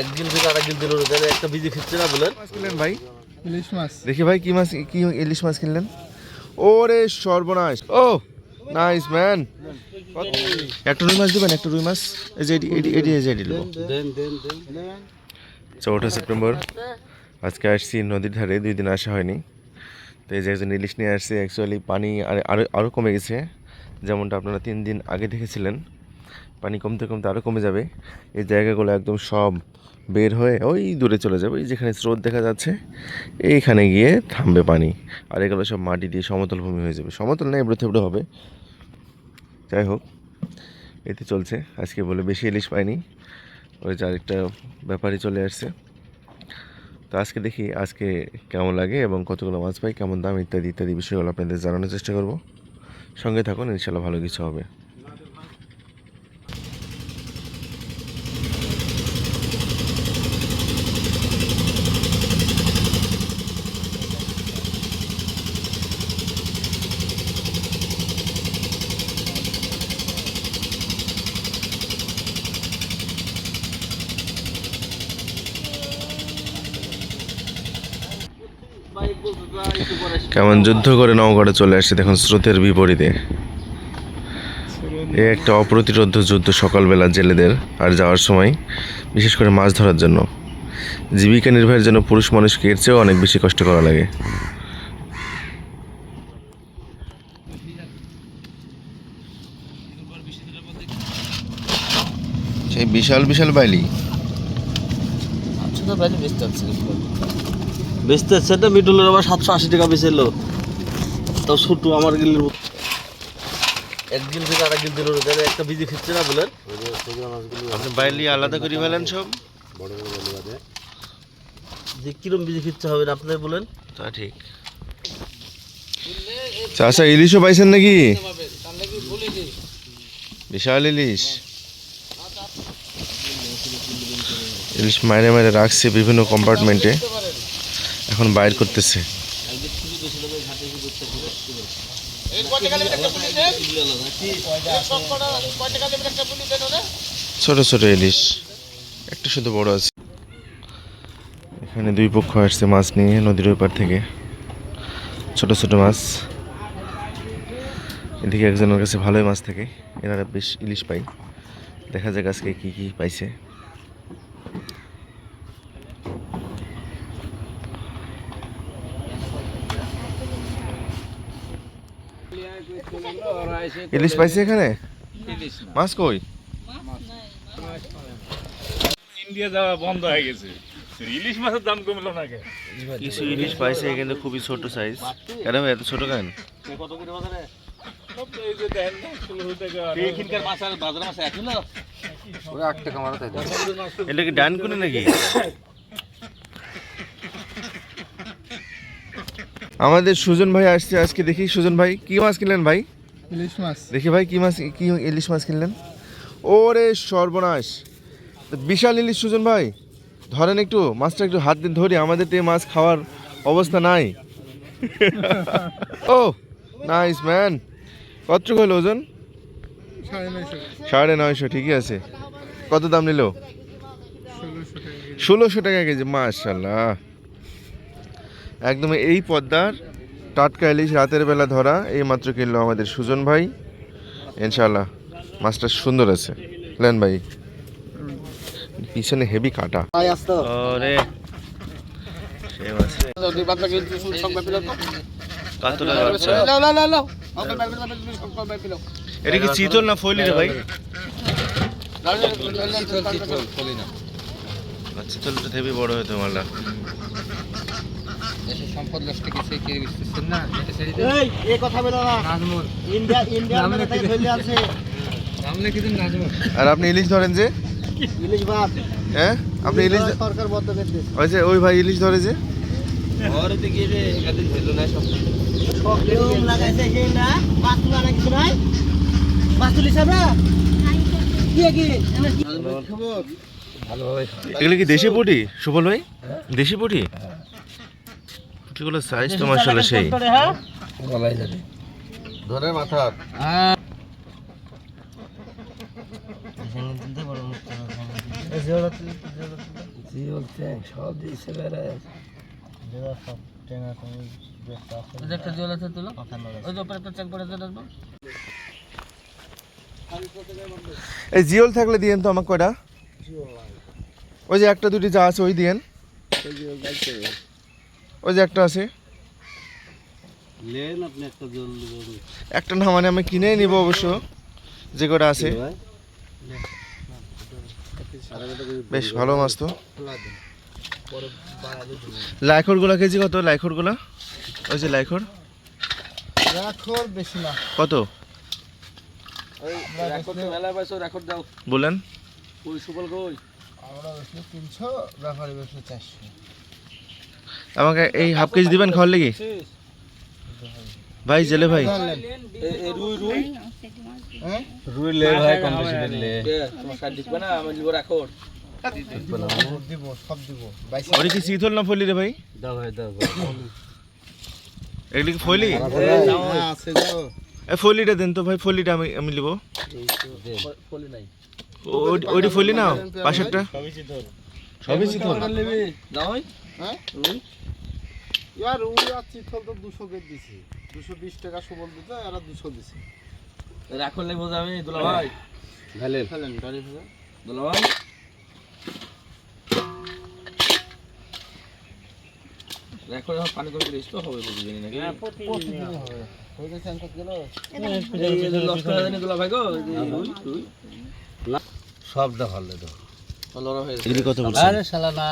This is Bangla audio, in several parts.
একদিন থেকে আরেকদিন দিন হলো তাহলে একটা বিজি খেচ্ছে না বলেন? কিনলেন ভাই? ইলিশ মাছ। দেখি ভাই কি মাছ কি ইলিশ মাছ কিনলেন? ওরে সর্বনাশ। Oh nice man. একটা রুই মাছ দিবেন একটা রুই মাছ? এই যে এটি এটি এই যে এটি নেব। দেন দেন দেন চৌঠা সেপ্টেম্বর। আজকে আসছি নদীর ধারে দুই দিন আসা হয়নি। তো এই যে একজন ইলিশ নিয়ে আসছে অ্যাকচুয়ালি পানি আর- আরও আরও কমে গেছে। যেমনটা আপনারা তিন দিন আগে দেখেছিলেন। পানি কমতে কমতে আরও কমে যাবে। এই জায়গাগুলো একদম সব বের হয়ে ওই দূরে চলে যাবে যেখানে স্রোত দেখা যাচ্ছে, এইখানে গিয়ে থামবে পানি। আর এগুলো সব মাটি দিয়ে সমতল ভূমি হয়ে যাবে। সমতল না, এবড়ো থেবড়ো হবে। যাই হোক, এতে চলছে। আজকে বলে বেশি ইলিশ পাইনি। ওই যে আরেকটা ব্যাপারই চলে আসছে। তো আজকে দেখি আজকে কেমন লাগে এবং কতগুলো মাছ পাই, কেমন দাম, ইত্যাদি ইত্যাদি বিষয়গুলো আপনাদের জানানোর চেষ্টা করব। সঙ্গে থাকুন, ইনশাল্লাহ ভালো কিছু হবে। কেমন যুদ্ধ করে নৌকাটা চলে আসছে দেখুন স্রোতের বিপরীতে। এ একটা অপ্রতিরোধ যুদ্ধ সকালবেলা জেলেদের আর যাওয়ার সময় বিশেষ করে মাছ ধরার জন্য। জীবিকা নির্বাহের জন্য পুরুষ মানুষকে এর চেয়েও অনেক বেশি কষ্ট করা লাগে। সেই বিশাল বিশাল বাইলি আচ্ছা তো বাইরে বেচতে হচ্ছে বেচতে হচ্ছে না মিডলের আবার সাতশো আশি টাকা বেচেলো। তাও ছোট আমার গিলের মতো। একদিন থেকে দিন হলো তাহলে একটা বিজি খেচ্ছে না বলেন? আপনি বাইলি আলাদা করে ফেলেন সব। যে কিরম বিজি খিচ্ছে হবে না আপনাদের বলেন। তা ঠিক। চাষা ইলিশও পাইছেন নাকি? বিশাল ইলিশ। ইলিশ মাইরে মাইরে রাখছে বিভিন্ন কম্পার্টমেন্টে এখন বাইর করতেছে। ছোট ছোট ইলিশ। একটা শুধু বড় আছে। এখানে দুই পক্ষ আসছে মাছ নিয়ে নদীর ওই পার থেকে। ছোট ছোট মাছ। এদিকে একজনের কাছে ভালোই মাছ থাকে। এনারা বেশ ইলিশ পাই দেখা যাক আজকে কি কি পাইছে। ইলিশ পাইছে এখানে? মাছ কই? ইন্ডিয়া যাওয়া বন্ধ হয়ে গেছে। ইলিশ মাছের দাম কমলো না কিছু ইলিশ পাইছে কিন্তু খুবই ছোট সাইজ কেন ভাই এত ছোট কেন? কত করে বাজারে? এটা কি ডান করে নাকি? আমাদের সুজন ভাই আসছে আজকে দেখি। সুজন ভাই কি মাছ কিনলেন ভাই? ইলিশ মাছ। দেখি ভাই কি মাছ কি ইলিশ মাছ কিনলেন? ওরে সর্বনাশ। বিশাল ইলিশ সুজন ভাই। ধরেন একটু মাছটা একটু হাত দিন ধরি আমাদের তো মাছ খাওয়ার অবস্থা নাই। ও নাইস ম্যান কত হলো ওজন? সাড়ে নয়শো। ঠিকই আছে। কত দাম নিল? ষোলোশো টাকা কেজি। ষোলোশো টাকা কেজি মাশাল্লাহ একদম এই পদ্মার টাটকা ইলিশ রাতের বেলা ধরা এই মাত্র কিনলো আমাদের সুজন ভাই ইনশাল্লাহ মাছটা সুন্দর আছে লেন ভাই পিছনে হেভি কাটা আচ্ছা এটা কি চিতল না ফইলি রে ভাই চিতলটা হেভি বড় হতো মালটা এই এই কথা বলো না। ইন্ডিয়া ইন্ডিয়া মানে তাই ফেলে আছে আর আপনি ইলিশ ধরেন যে? ইলিশ ভাত। হ্যাঁ? আপনি ইলিশ সরকার বদ্ধ করতে ওই যে ওই ভাই ইলিশ ধরে যে? ঘরে থেকে রে একাদিন ফেলো না সব লাগাইছে যে না? পাঁচ না কিছু নাই আমরা কি কি? কি? খবর? এগুলো কি দেশি পুটি? সুবল ভাই? দেশি পুটি? পুটিগুলো সাইজ তো মার্শাল্লাহ সেই হ্যাঁ? ধরে। মাথা এই যে ওরা তুই- একটা জল আছে তুলো। ওই যে উপরে একটা চেক করে দেবো এই জিওল থাকলে দিয়েন তো আমাকে কয়টা? ওই যে একটা দুটি যা আছে ওই দিয়েন। ওই যে একটা আছে। একটা না মানে আমি কিনে নিব অবশ্য যে কটা আছে। বেশ ভালো মাছ তো। লাইখরগুলা কেজি কত? লাইখরগুলা? ওই যে লাইখর। রাখর বেশি না। কত? মেলা পাইছো রেকর্ড বলেন। তিনশো আমাকে এই হাফ কেজি দিবেন খাওয়ার লেগে? ভাই জেলে ভাই। রুই রুই হ্যাঁ রুই লে ভাই কম বেশি লে। তোমার সাইড দিবে না আমি দিব রেকর্ড দিব সব দিব ওরে কি শীতল না ফলি রে ভাই? দাও ভাই দাও এগুলি কি ফলি? আছে গো এ ফলিটা দেন তো ভাই ফলিটা আমি আমি নাই ফলি নাও পাশেরটা? সবই শীতল। দাও ভাই হ্যাঁ? উই আর চিতল তো দুশো করে দিছি। দুশো বিশ টাকা সুবল দিতে এরা দুশো দিছে। রাখল লাগবো যাবে দুলা ভাই। ফেলেন গাড়ি ফেলে দুলা ভাই। রেকর্ড পানি করে দিস তো হবে বুঝবি নাকি? হয়ে গেছে অঙ্ক গেল? দশ টাকা জানি দুলা ভাই গো রুই রুই সব দেখালে তো। লড়া এগুলি কত বলছেন? শালা না।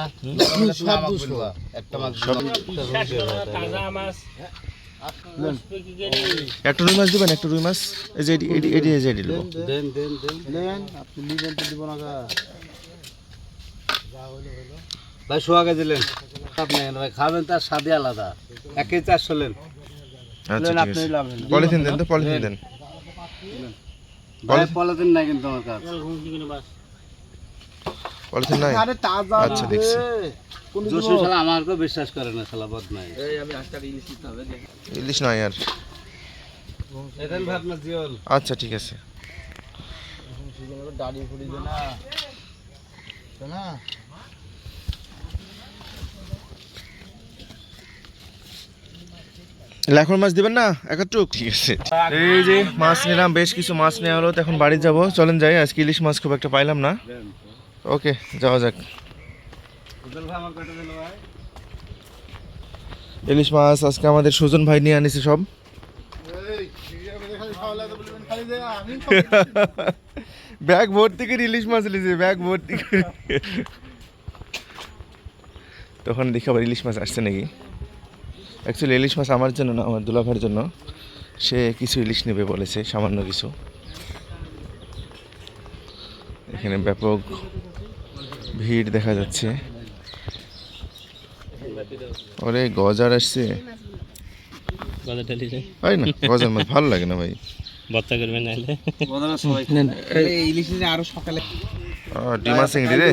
সব দুশো। একটা মাছ সব একটা রুই মাছ দিবেন একটা রুই মাছ। এই যে এটি এটি এটি এই যে এটি নেব। দেন দেন দেন আপনি নিবেন তো দিব না গা। ভাই সোহাগে দিলেন আপনি ভাই খাবেন তার স্বাদই আলাদা। একে চারশো লেন আচ্ছা পলিথিন দেন তো পলিথিন দেন। ভাই পলাতেন নাই কিন্তু আমার কাছে। পলিথিন নাই? আরে তাজা আচ্ছা, দেখছি। শালা আমাকেও বিশ্বাস করে না শালা বদমাই এই আমি ইলিশ দিতে হবে ইলিশ নয় আর। জিওল? আচ্ছা ঠিক আছে। দাড়ি ফুড়ি দে না। দে না। লাখর মাছ দিবেন না? একাত্রুক ঠিক আছে। এই যে মাছ নিলাম বেশ কিছু মাছ নেওয়া হলো তো এখন বাড়ি যাব। চলেন যাই আজকে ইলিশ মাছ খুব একটা পাইলাম না। ওকে, যাওয়া যাক। ইলিশ মাছ আজকে আমাদের সুজন ভাই নিয়ে আনিছে সব। ব্যাগ ভর্তি করে ইলিশ মাছ লিছে ব্যাগ ভর্তি করে। তখন দেখি আবার ইলিশ মাছ আসছে নাকি। অ্যাকচুয়ালি ইলিশ মাছ আমার জন্য না, আমার দুলাভাইয়ের জন্য। সে কিছু ইলিশ নেবে বলেছে, সামান্য কিছু। এখানে ব্যাপক ভিড় দেখা যাচ্ছে। ওরে গজার আসছে। হয় না গজার মাছ ভালো লাগে না ভাই। এই ইলিশ নিয়ে আরও সকালে ডিমা চিংড়ি রে।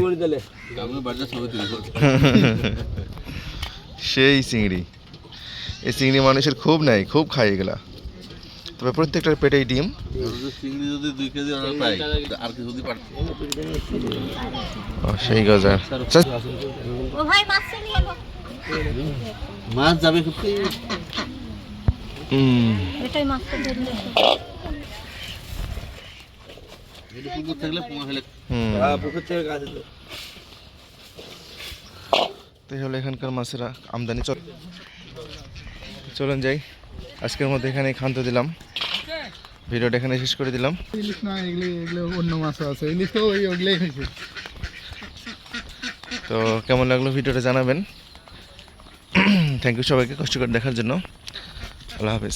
সেই চিংড়ি। এই চিংড়ি মানুষের খুব নাই খুব খায় এগুলা। তবে প্রত্যেকটার পেটেই ডিম। চিংড়ি যদি দুই কেজি আমরা পাই আর কি যদি পারছি সেই গজা ও ভাই মাছ নিয়ে এলো মাছ যাবে খুব হুম। এটাই মাছটা ধরলে পুকুর থাকলে পোঙা ফেলে পুকুর থেকে গাছ তো হলো এখানকার মাছেরা আমদানি চল চলুন যাই। আজকের মধ্যে এখানে খান্ত দিলাম। ভিডিওটা এখানে শেষ করে দিলাম। ইলিশ না এগুলো এগুলো অন্য মাছও আছে। ইলিশ তো ওই ওগুলোই হয়েছে। তো কেমন লাগল ভিডিওটা জানাবেন। থ্যাংক ইউ সবাইকে কষ্ট করে দেখার জন্য। আল্লাহ হাফেজ।